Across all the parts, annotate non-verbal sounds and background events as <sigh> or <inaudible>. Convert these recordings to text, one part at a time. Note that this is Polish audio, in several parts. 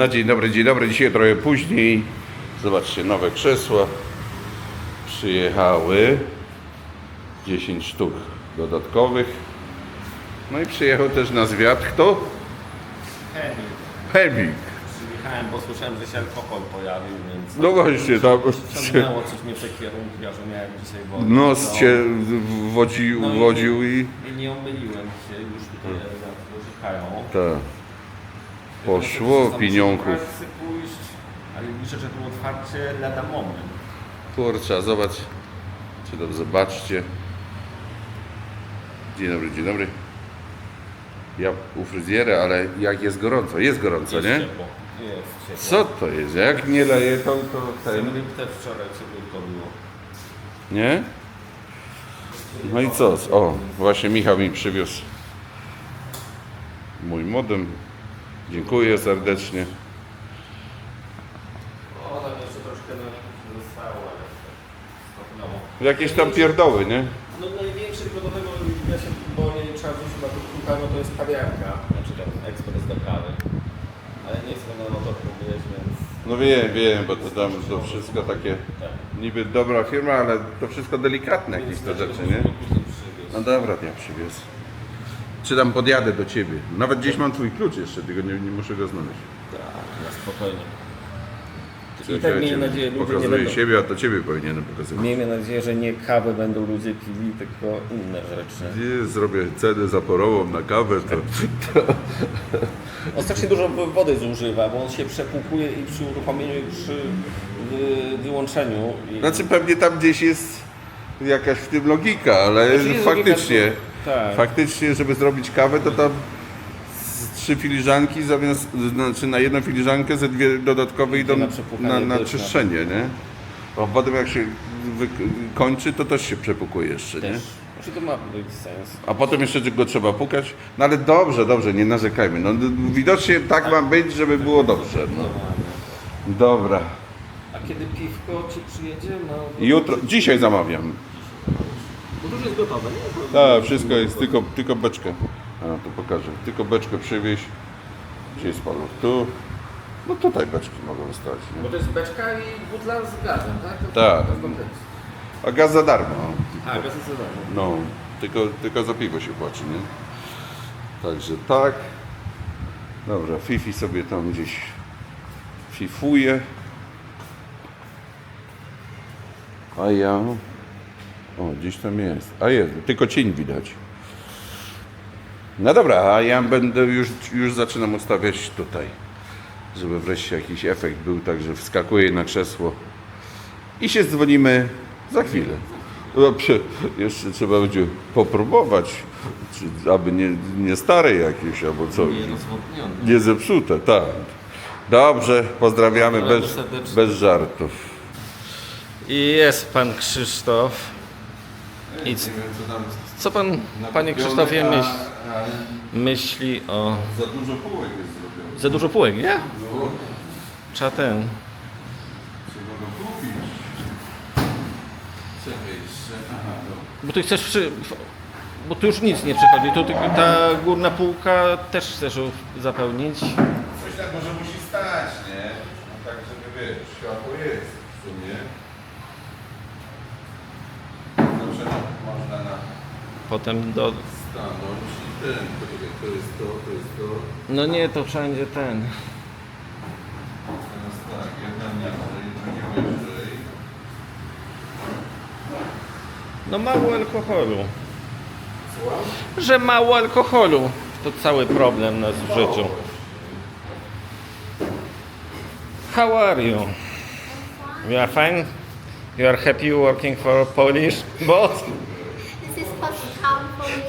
No dzień dobry, dzień dobry. Dzisiaj trochę później. Zobaczcie, nowe krzesła przyjechały. 10 sztuk dodatkowych. No i przyjechał też na zwiat kto? Chemik. Chemik. Przyjechałem, bo słyszałem, że się alkohol pojawił, więc No właśnie, tam ciągnęło coś mnie przekierunki, a że miałem dzisiaj wodę. nos to- cię wodził, No i- wodził i... I nie omyliłem się, już tutaj użykają. Tak. Poszło pieniążków. pójść, ale liczę, że tu otwarcie lada moment. Kurczę, zobacz. Czy tam zobaczcie. Dzień dobry, dzień dobry. Ja u fryzjera, ale jak jest gorąco? Jest gorąco, nie? ciepło. Jest ciepło. Co to jest? Jak nie leje, to, to ten... Ten też wczoraj cieplutko było. Nie? No i co? O, właśnie Michał mi przywiózł mój modem. Dziękuję serdecznie. Jakieś tam pierdoły, nie? No największy tylko do tego, ja się boję, trzeba wrzucić na to to jest kawiarka, znaczy ten ekspres do kawy. Ale nie chcę na motor próbujesz, więc No wiem, wiem, bo to tam to wszystko takie tak. niby dobra firma, ale to wszystko delikatne jakieś te rzeczy, nie? No dobra, to ja przywiozę. Czy tam podjadę do ciebie? Nawet gdzieś mam twój klucz jeszcze, tylko nie, nie muszę go znaleźć. Tak, na spokojnie. I tak miejmy nadzieję, ludzie nie Pokazuję będą... siebie, a to ciebie powinienem pokazywać. Miejmy nadzieję, że nie kawę będą ludzie pili, tylko inne rzeczy. Nie, zrobię cenę zaporową na kawę, to, <laughs> On strasznie dużo wody zużywa, bo on się przepłukuje i przy uruchomieniu i przy wy, wyłączeniu. I... Znaczy pewnie tam gdzieś jest jakaś w tym logika, ale Znaczy jest faktycznie, logika, to- tak. faktycznie, żeby zrobić kawę, to tam z trzy filiżanki zamiast, znaczy na jedną filiżankę ze dwie dodatkowe idą na na, na, też, czyszczenie, nie? Bo potem jak się kończy, to też się przepukuje jeszcze, nie? Też. Znaczy to ma być sens. A potem jeszcze go trzeba pukać. No ale dobrze, dobrze, nie narzekajmy. No, widocznie tak ma być, żeby było dobrze. No. Dobra. A kiedy piwko ci przyjedzie? No, Jutro, dzisiaj zamawiam. To już jest gotowe, nie? Tak, wszystko jest, tylko, tylko beczkę. A, to pokażę. Tylko beczkę przywieźć. Gdzie jest paluch? Tu. No tutaj beczki mogą wystać. Bo Nie? to jest beczka i butla z gazem, tak? To, Tak. To jest. A gaz za darmo. A, gaz jest za darmo. No, tylko, tylko za piwo się płaci, nie? Także tak. Dobra, Fifi sobie tam gdzieś fifuje. A ja... O, gdzieś tam jest. A jest, tylko cień widać. No dobra, a ja będę już, już zaczynam ustawiać tutaj. Żeby wreszcie jakiś efekt był, także wskakuję na krzesło i się dzwonimy za chwilę. No, przy- jeszcze trzeba będzie popróbować, czy, aby nie, nie stare jakieś, albo co. Nierozwodniony. Nie zepsute, tak. Dobrze, pozdrawiamy bez, bez żartów. I jest pan Krzysztof. I c- co pan, panie Krzysztofie, myśl, myśli o... Za dużo półek jest zrobione. Za dużo półek, nie? No, Trzeba ten... trzeba go kupić. Czekaj jeszcze, aha, no. Bo ty chcesz przy... Bo tu już nic nie przychodzi, tu tylko ta górna półka też chcesz zapełnić. Coś tak może musi stać, nie? Tak, żeby wiesz, światło jest w sumie. Dobrze, no, można na Potem do... stanąć i ten, poczekaj, to jest to, to jest to. No nie, to wszędzie ten. Teraz tak, jedna niżej, drugie wyżej. No mało alkoholu. Że mało alkoholu. To cały problem nas w życiu. How are you? You are fine? You are happy working for Polish boss? This is me.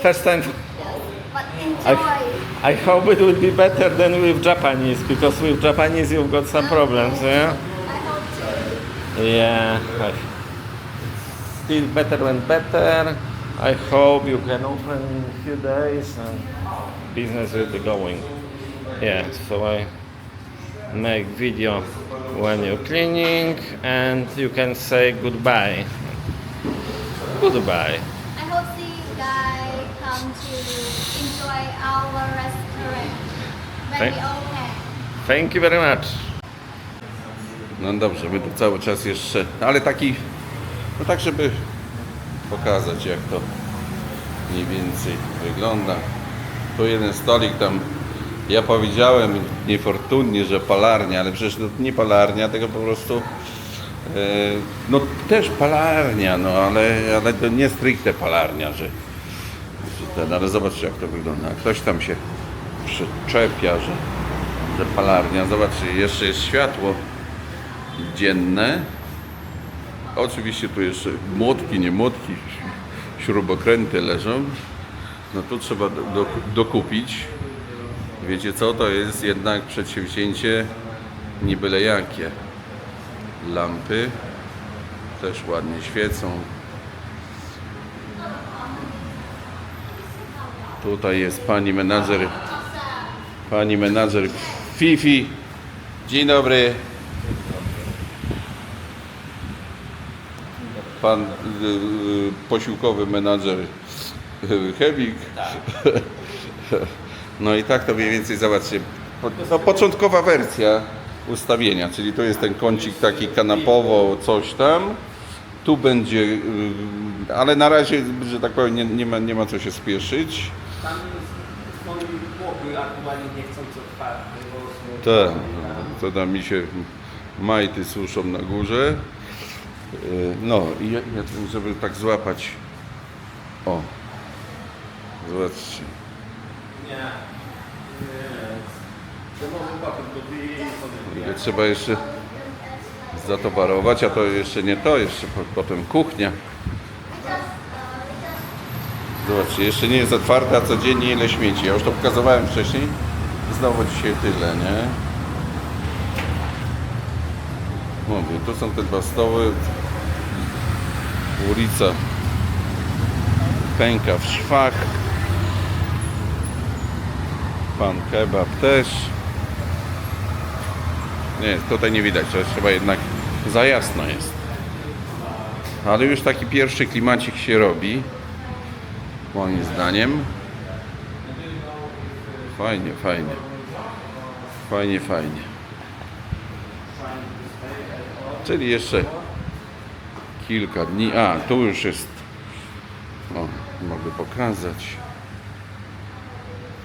First time. Yes, but enjoy. I, I hope it will be better than with Japanese because with Japanese you've got some problems, yeah? I hope to. Yeah. Still better and better. I hope you can open in a few days and business will be going. Yeah, so I make video when you're cleaning and you can say goodbye. Goodbye. Come to enjoy our restaurant when Thank- we open. Thank you very much. No dobrze, my tu cały czas jeszcze, ale taki, no tak, żeby pokazać jak to mniej więcej wygląda. Tu jeden stolik tam, ja powiedziałem niefortunnie, że palarnia, ale przecież to nie palarnia, tylko po prostu, e, no też palarnia, no ale, ale to nie stricte palarnia, że, że ten, ale zobaczcie jak to wygląda. Ktoś tam się przyczepia, że, palarnia. Zobaczcie, jeszcze jest światło dzienne. Oczywiście tu jeszcze młotki, nie młotki, śrubokręty leżą. No tu trzeba do, do, dokupić. Wiecie co, to jest jednak przedsięwzięcie nie byle jakie. Lampy też ładnie świecą. Tutaj jest pani menadżer, pani menadżer Fifi. Dzień dobry. Pan y, y, posiłkowy menadżer y, Chemik. No i tak to mniej więcej zobaczcie. No, początkowa wersja ustawienia, czyli to jest ten kącik taki kanapowo, coś tam. Tu będzie, y, ale na razie, że tak powiem, nie, nie, ma, nie ma co się spieszyć. Tam jest chłopy aktualnie nie chcą co. Tak, to tam mi się majty suszą na górze. Y, No i ja, ja, żeby tak złapać. O, zobaczcie. Nie. Nie. Trzeba jeszcze zatowarować, a to jeszcze nie to, jeszcze po, potem kuchnia. Zobaczcie, jeszcze nie jest otwarta, a codziennie ile śmieci. Ja już to pokazywałem wcześniej. Znowu dzisiaj tyle, nie? Mówię, tu są te dwa stoły. Ulica pęka w szwach. Pan kebab też. Nie, tutaj nie widać, to jest chyba jednak za jasno jest. Ale już taki pierwszy klimacik się robi. Moim zdaniem. Fajnie, fajnie. Fajnie, fajnie. Czyli jeszcze kilka dni. A, tu już jest. O, mogę pokazać.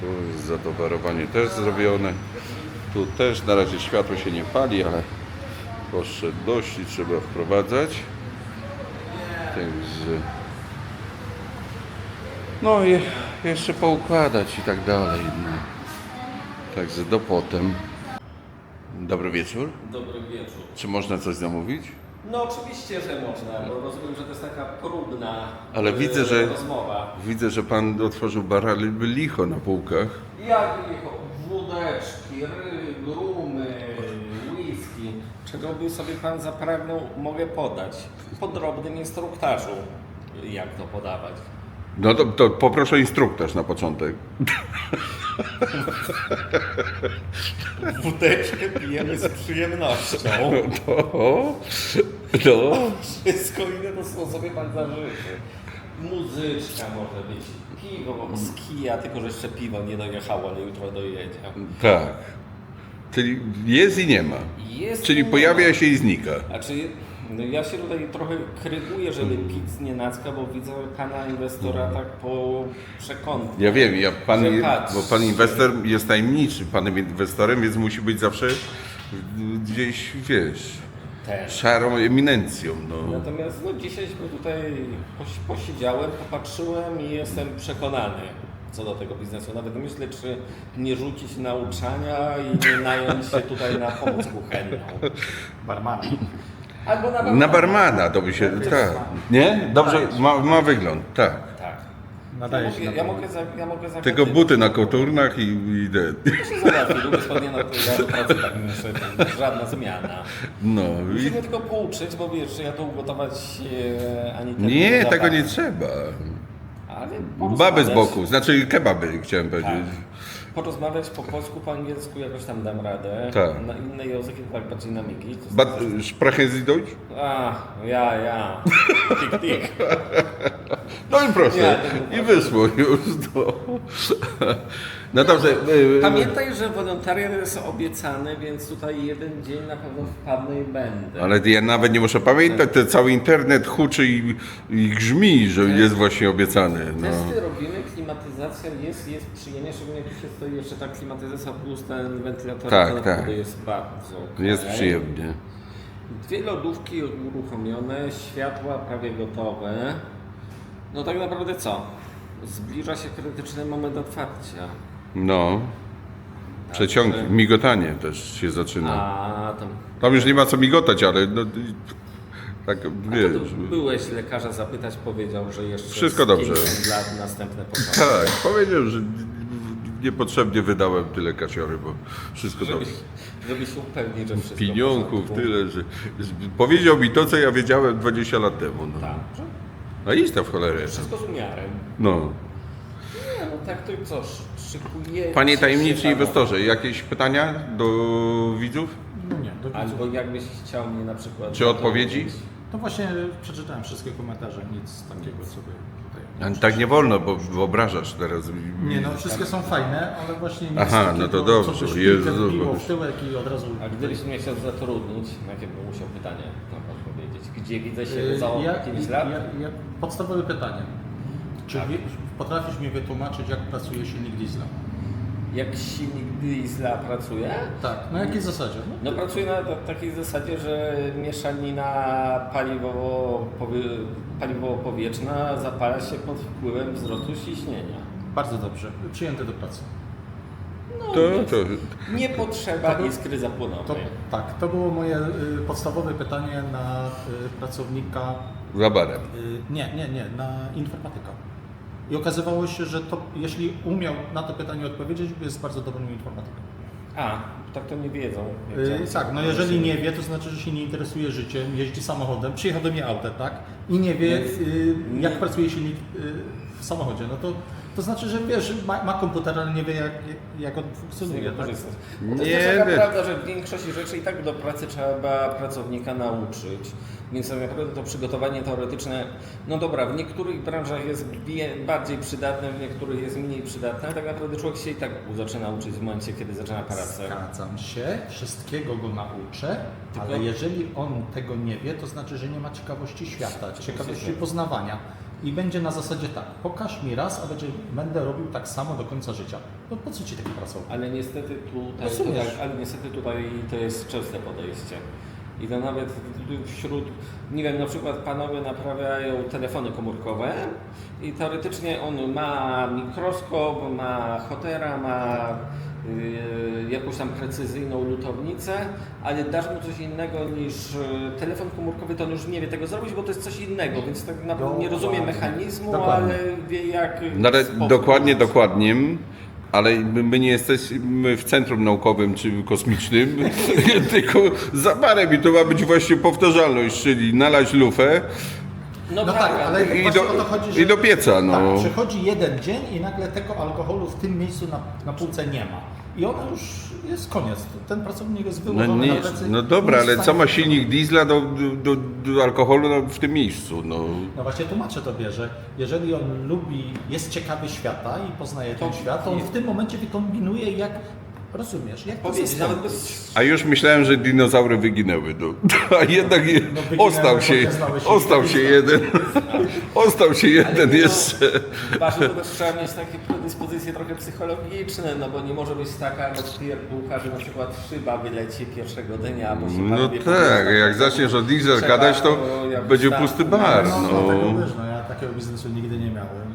Tu jest zatowarowanie też zrobione. Tu też na razie światło się nie pali, ale poszczególności trzeba wprowadzać. Także. No i jeszcze poukładać i tak dalej. No. Także do potem. Dobry wieczór. Dobry wieczór. Czy można coś zamówić? No oczywiście, że można, bo rozumiem, że to jest taka próbna Ale e, widzę, że- rozmowa. Widzę, że pan otworzył bara li- licho na półkach. Jak licho, wódeczki, ryby, rumy, whisky. Czego by sobie pan zapragnął, mogę podać. Po drobnym instruktażu, jak to podawać. No to, to poproszę instruktaż na początek. Wódeczkę pijemy z przyjemnością. To, to. Wszystko inne to są sobie pan zażyczy. Muzyczka może być, piwo z kija, tylko że jeszcze piwo nie dojechało, ale jutro dojedzie. Tak. Czyli jest i nie ma. Jest Czyli inna- pojawia się i znika. Znaczy, no ja się tutaj trochę kryguję, żeby pic nie nacka, bo widzę pana inwestora tak po przekątnie. Ja wiem, ja pan, Że patrz. bo pan inwestor jest tajemniczy, panem inwestorem, więc musi być zawsze gdzieś, wiesz, Też. szarą eminencją. No. Natomiast no, dzisiaj tutaj posi- posiedziałem, popatrzyłem i jestem przekonany co do tego biznesu. Nawet myślę, czy nie rzucić nauczania i nie nająć się tutaj na pomoc kuchenną. Barmana. Albo na Na barmana to by się, tak. Nie? Dobrze, ma, ma wygląd, tak. Tak. Ja Nadaje się mogę, na ja barmana. mogę, za, ja mogę Tylko buty na koturnach i, i ten. To się załatwi, długo spodnie, no ja do pracy tak myślę, żadna zmiana. No mnie tylko pouczyć, bo wiesz, że ja to ugotować e, ani tak Nie, tego nie trzeba. Ale Baby z boku, znaczy kebaby chciałem powiedzieć. Tak. Porozmawiać po polsku, po angielsku jakoś tam dam radę. Tak. Na inne języki tak bardziej na migi. To jest- But, sprechen Sie Deutsch? A, ja, ja. Tik, tik. <laughs> No i proszę, i wyszło już. No, no dobrze. y, Pamiętaj, że wolontariat jest obiecany, więc tutaj jeden dzień na pewno wpadnę i będę. Ale ja nawet nie muszę pamiętać, to cały internet huczy i, i grzmi, że jest właśnie obiecany. No. Testy robimy, klimatyzacja jest, jest przyjemnie, szczególnie jak się stoi jeszcze ta klimatyzacja plus ten wentylator, Tak, to tak. jest bardzo okej. Jest przyjemnie. Dwie lodówki uruchomione, światła prawie gotowe. No tak naprawdę co? Zbliża się krytyczny moment otwarcia. No. Przeciąg, Także- migotanie też się zaczyna. A tam. Tam już nie ma co migotać, ale no, tak A to wiesz. byłeś lekarza zapytać, powiedział, że jeszcze Wszystko z dobrze. 50 lat następne pokolenie. Tak, powiedział, że niepotrzebnie wydałem tyle kasiory, bo wszystko dobrze. żeby się upewnić, że wszystko w Pieniążków porządku. tyle, że że powiedział mi to, co ja wiedziałem 20 lat temu. No. Tak, że A idź tam w cholerę. wszystko z umiarem. No. Nie, no tak to i co, sz- szykuje... Panie tajemniczy inwestorze, jakieś pytania do widzów? No nie, do widzów. Albo jakbyś chciał mnie na przykład... Czy odpowiedzi? To właśnie przeczytałem wszystkie komentarze, nic takiego sobie tutaj. A Tak nie wolno, bo wyobrażasz teraz. Nie no, wszystkie są fajne, ale właśnie nic Aha, takiego, no to dobrze, co by Jezu, w tyłek i od razu... A gdybyś mnie chciał zatrudnić, jakie bym musiał pytanie odpowiedzieć? Gdzie widzę się Yy, za ja, 5 lat? ja, ja, podstawowe pytanie. Czy Tak. wie, potrafisz mi wytłumaczyć, jak pracuje silnik diesla? Jak silnik diesla pracuje? Tak, na jakiej zasadzie? No, No pracuje na ta- takiej zasadzie, że mieszanina paliwowo, powie- paliwowo-powietrzna zapala się pod wpływem wzrostu ciśnienia. bardzo dobrze, przyjęty do pracy. No, To, to, nie potrzeba To- iskry zapłonowej. To, tak, to było moje y, podstawowe pytanie na y, pracownika za barem. Y, Nie, nie, nie, na informatyka. I okazywało się, że to, jeśli umiał na to pytanie odpowiedzieć, jest bardzo dobrym informatykiem. A, tak to nie wiedzą. Yy, tak, no jeżeli nie wie, to znaczy, że się nie interesuje życiem, jeździ samochodem, przyjechał do mnie autem, tak? I nie wie, yy, nie- jak pracuje silnik yy, w samochodzie, no to, to znaczy, że wiesz, ma, ma komputer, ale nie wie, jak, jak on funkcjonuje, tak? korzystać. Nie To jest też taka prawda, że w większości rzeczy i tak do pracy trzeba pracownika nauczyć. Więc tak naprawdę to przygotowanie teoretyczne, no dobra, w niektórych branżach jest bardziej przydatne, w niektórych jest mniej przydatne. Tak naprawdę człowiek się i tak zaczyna uczyć w momencie, kiedy zaczyna pracę. Zgadzam się, wszystkiego go nauczę, Tylko- ale jeżeli on tego nie wie, to znaczy, że nie ma ciekawości świata, ciekawości poznawania. I będzie na zasadzie tak, pokaż mi raz, a będzie, będę robił tak samo do końca życia. No po co ci taki pracownik? Ale niestety tutaj, to Rozumiesz. tak, ale niestety tutaj to jest częste podejście. I to nawet wśród, nie wiem, na przykład panowie naprawiają telefony komórkowe i teoretycznie on ma mikroskop, ma hotera, ma jakąś tam precyzyjną lutownicę, ale dasz mu coś innego niż yy, telefon komórkowy, to on już nie wie tego zrobić, bo to jest coś innego, więc tak naprawdę nie rozumie mechanizmu, Dokładnie. ale wie jak... No, ale dokładnie, dokładnie. Ale my nie jesteśmy w centrum naukowym czy kosmicznym, <laughs> tylko za barem i to ma być właśnie powtarzalność, czyli nalać lufę No tak, ale i do, o to chodzi, że... i do pieca. No. Tak, przychodzi jeden dzień i nagle tego alkoholu w tym miejscu na, na półce nie ma. I ona już jest koniec. Ten pracownik jest No, wyłożony nie, na plecy. no dobra, ale co ma silnik diesla do, do, do alkoholu no, w tym miejscu? No. No właśnie tłumaczę tobie, że jeżeli on lubi, jest ciekawy świata i poznaje ten To- świat, to on w tym momencie wykombinuje jak, rozumiesz, jak to Powiedzieć, nawet zastąpić. bez A już myślałem, że dinozaury wyginęły. No. A jednak je, No, wyginęły, ostał się, ostał się jeden. Ostał się jeden Ale jeszcze. No, Ważne, to też trzeba mieć takie predyspozycje trochę psychologiczne, no bo nie może być taka rozpierducha, że na przykład szyba wyleci pierwszego dnia, bo się No panowie tak, jak że zaczniesz o diesel trzeba, gadać, to no, jak będzie wsta- pusty bar. No, no, No. tego wiesz, no ja takiego biznesu nigdy nie miałem.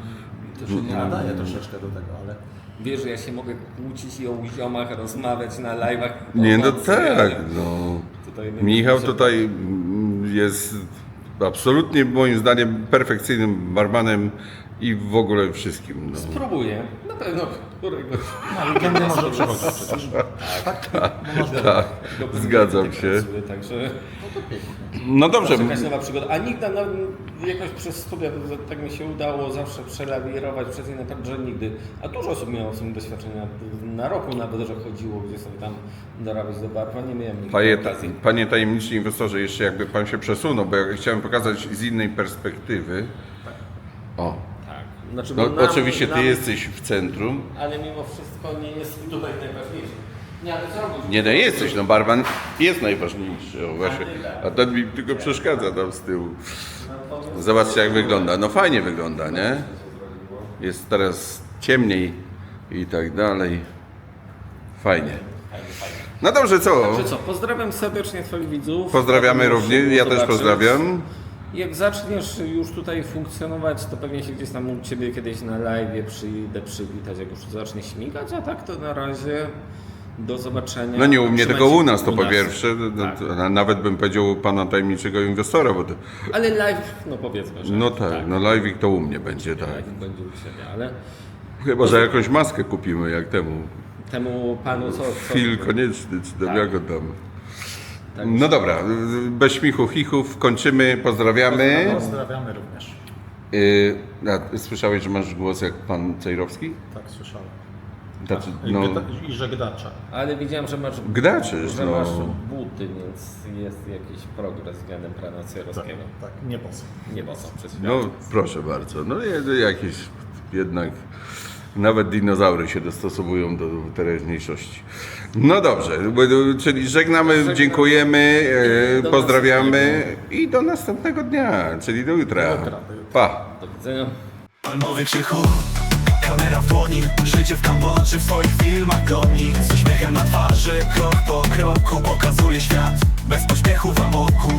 I to się nie nadaje troszeczkę do tego, ale... Wiesz, że ja się mogę kłócić i o ziomach rozmawiać na live'ach. Nie, no tak. No. Tutaj Michał tutaj jest absolutnie moim zdaniem perfekcyjnym barmanem i w ogóle wszystkim. No. Spróbuję, na pewno któregoś. No może przychodzić przecież. Tak? No. Tak, dobrze zgadzam tak się. pracuję, Także No to pięknie. No dobrze, jakaś nowa przygoda. A nigdy no, jakoś przez studia to tak mi się udało zawsze przelawirować przez inne tak, że nigdy. A dużo osób miało w sumie doświadczenia na roku nawet, że chodziło gdzieś sobie tam dorabiać do barwa. Nie miałem nigdy Panie, okazji. panie tajemniczy inwestorze, jeszcze jakby pan się przesunął, bo ja chciałem pokazać z innej perspektywy. O. Tak. Znaczy, No, bo nam- oczywiście ty jesteś w centrum. Ale mimo wszystko nie jest tutaj najważniejsze. Nie, ale co robisz? Nie, no jesteś, no barman jest najważniejszy. O, właśnie. A ten mi tylko przeszkadza tam z tyłu. Zobaczcie jak wygląda. No fajnie wygląda, nie? Jest teraz ciemniej i tak dalej. Fajnie. No dobrze, co? Czy co, pozdrawiam serdecznie Twoich widzów. Pozdrawiamy również, ja też pozdrawiam. Jak zaczniesz już tutaj funkcjonować, to pewnie się gdzieś tam u Ciebie kiedyś na live przyjdę przywitać, jak już zacznie śmigać, a tak to na razie do zobaczenia. No nie u mnie, tylko u nas to po pierwsze. No, Tak. to, a nawet bym powiedział pana tajemniczego inwestora, bo to, Ale live, no powiedzmy, że no tak, no live'ik to u mnie będzie, tak. live będzie u Ciebie, ale Chyba, że jakąś maskę kupimy, jak temu. temu Panu co... co Phil konieczny, czy tam Tak. jak tam. Tak. No dobra, bez śmichu chichów kończymy, pozdrawiamy. Pozdrawiamy również. Yy, a, słyszałeś, że masz głos jak pan Cejrowski? Tak słyszałem. I, no, I żegdacza. Ale widziałem, że masz... Gdaczysz, że no. masz buty, więc jest jakiś progres względem pana Tak, Cejrowskiego. tak, nie boso. Nie boso przez no proszę bardzo, no jakieś jednak nawet dinozaury się dostosowują do teraźniejszości. No dobrze, czyli żegnamy, dziękujemy, e, Do pozdrawiamy i do następnego dnia, czyli do jutra. Do jutra, do jutra. Pa! Do widzenia. Palmowy krzychu, kamera w dłoni Życie w Kambodży w swoich filmach goni Z uśmiechem na twarzy, krok po kroku Pokazuje świat, bez pośpiechu w amoku